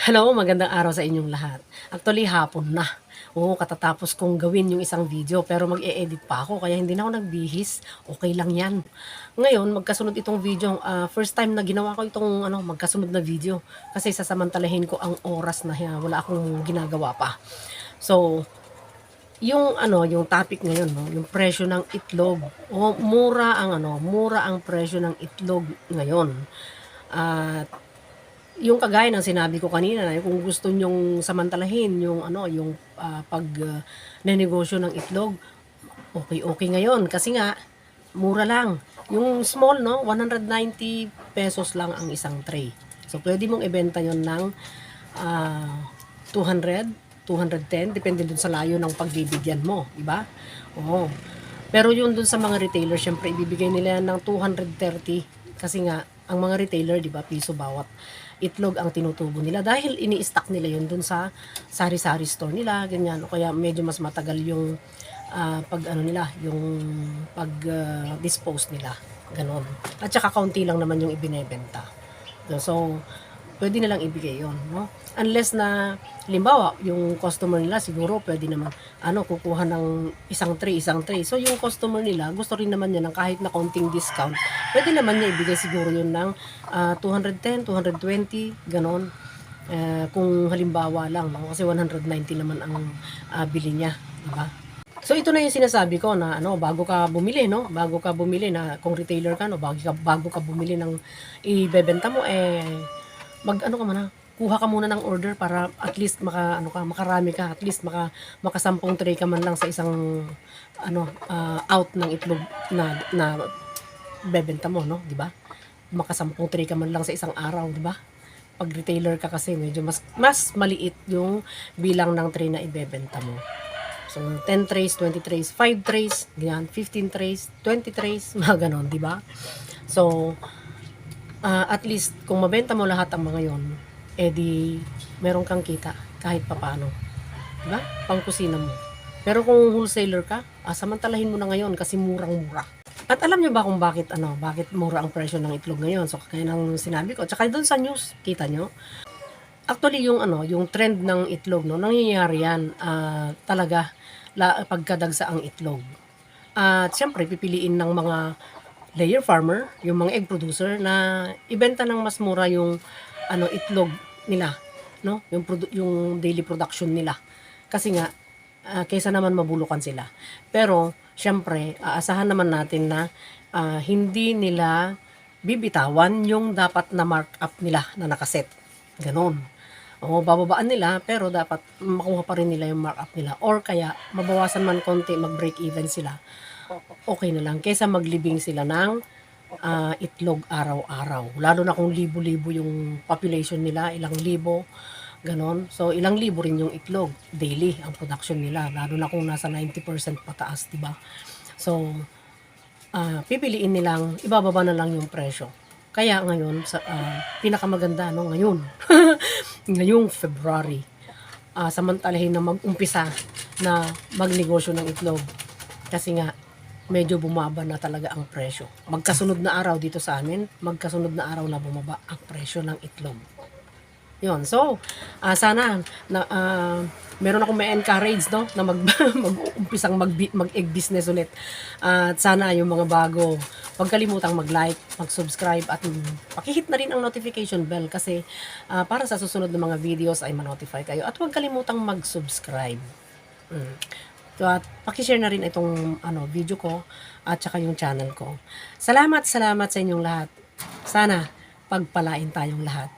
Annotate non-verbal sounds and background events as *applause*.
Hello, magandang araw sa inyong lahat. Actually, hapon na. Oo, katatapos kong gawin yung isang video pero mag-e-edit pa ako kaya hindi na ako nagbihis. Okay lang yan. Ngayon, magkasunod itong video. ah, first time na ginawa ko itong ano, magkasunod na video kasi sasamantalahin ko ang oras na wala akong ginagawa pa. So, yung ano, yung topic ngayon, no, yung presyo ng itlog. O mura ang ano, mura ang presyo ng itlog ngayon. At yung kagaya ng sinabi ko kanina na kung gusto nyong samantalahin yung ano yung ah, pag ah, nenegosyo ng itlog okay okay ngayon. Kasi nga mura lang. Yung small no 190 pesos lang ang isang tray. So pwede mong ibenta yon ng ah, 200 210 depende dun sa layo ng pagbibigyan mo di ba? Oo. Pero yun dun sa mga retailer syempre ibibigay nila yan ng 230 kasi nga ang mga retailer di ba piso bawat itlog ang tinutubo nila dahil ini-stock nila yun dun sa sari-sari store nila, ganyan. O kaya medyo mas matagal yung ah, pag ano nila, yung pag ah, dispose nila, ganon. At saka kaunti lang naman yung ibinebenta. So, pwede nilang ibigay yon no? Unless na, limbawa, yung customer nila siguro pwede naman, ano, kukuha ng isang tray, isang tray. So, yung customer nila, gusto rin naman niya ng kahit na konting discount, pwede naman niya ibigay siguro yun ng ah, 210, 220, ganon. Eh, kung halimbawa lang, no? kasi 190 naman ang ah, bili niya, di ba? So ito na yung sinasabi ko na ano bago ka bumili no, bago ka bumili na kung retailer ka no, bago ka bago ka bumili ng ibebenta mo eh mag ano ka muna, kuha ka muna ng order para at least maka ano ka, makarami ka, at least maka makasampung tray ka man lang sa isang ano ah, out ng itlog na na bebenta mo no, di ba? Makasampung tray ka man lang sa isang araw, di ba? Pag retailer ka kasi medyo mas mas maliit yung bilang ng tray na ibebenta mo. So, 10 trays, 20 trays, 5 trays, ganyan, 15 trays, 20 trays, *laughs* mga ganon, di ba? So, ah, at least, kung mabenta mo lahat ang mga yon, edi, meron kang kita, kahit papano. Di ba? Pangkusina mo. Pero kung wholesaler ka, ah, samantalahin mo na ngayon kasi murang-mura. At alam niyo ba kung bakit ano, bakit mura ang presyo ng itlog ngayon? So kaya nang sinabi ko, tsaka doon sa news, kita nyo, Actually, yung ano, yung trend ng itlog, no, nangyayari yan ah, talaga la, pagkadagsa ang itlog. At siyempre, pipiliin ng mga layer farmer, yung mga egg producer na ibenta ng mas mura yung ano itlog nila, no? Yung yung daily production nila. Kasi nga ah, kaysa naman mabulukan sila. Pero siyempre, aasahan naman natin na ah, hindi nila bibitawan yung dapat na markup nila na nakaset. Ganon. O, bababaan nila, pero dapat makuha pa rin nila yung markup nila. Or kaya, mabawasan man konti, mag-break even sila. Okay na lang. Kesa maglibing sila ng ah, itlog araw-araw. Lalo na kung libo-libo yung population nila, ilang libo, ganon. So, ilang libo rin yung itlog daily ang production nila. Lalo na kung nasa 90% pataas, di ba? So, ah, pipiliin nilang ibababa na lang yung presyo. Kaya ngayon, sa ah, pinakamaganda no ngayon, *laughs* ngayong February, ah, samantalahin na mag-umpisa na magnegosyo ng itlog. Kasi nga, medyo bumaba na talaga ang presyo. Magkasunod na araw dito sa amin, magkasunod na araw na bumaba ang presyo ng itlog. Yun. So, ah, sana na ah, meron akong may encourage no na mag *laughs* mag-umpisang mag mag-egg business ulit. At sana yung mga bago, huwag kalimutang mag-like, mag-subscribe at pakihit na rin ang notification bell kasi ah, para sa susunod na mga videos ay ma-notify kayo. At huwag kalimutang mag-subscribe. Mm. So, at pakishare na rin itong ano, video ko at saka yung channel ko. Salamat, salamat sa inyong lahat. Sana pagpalain tayong lahat.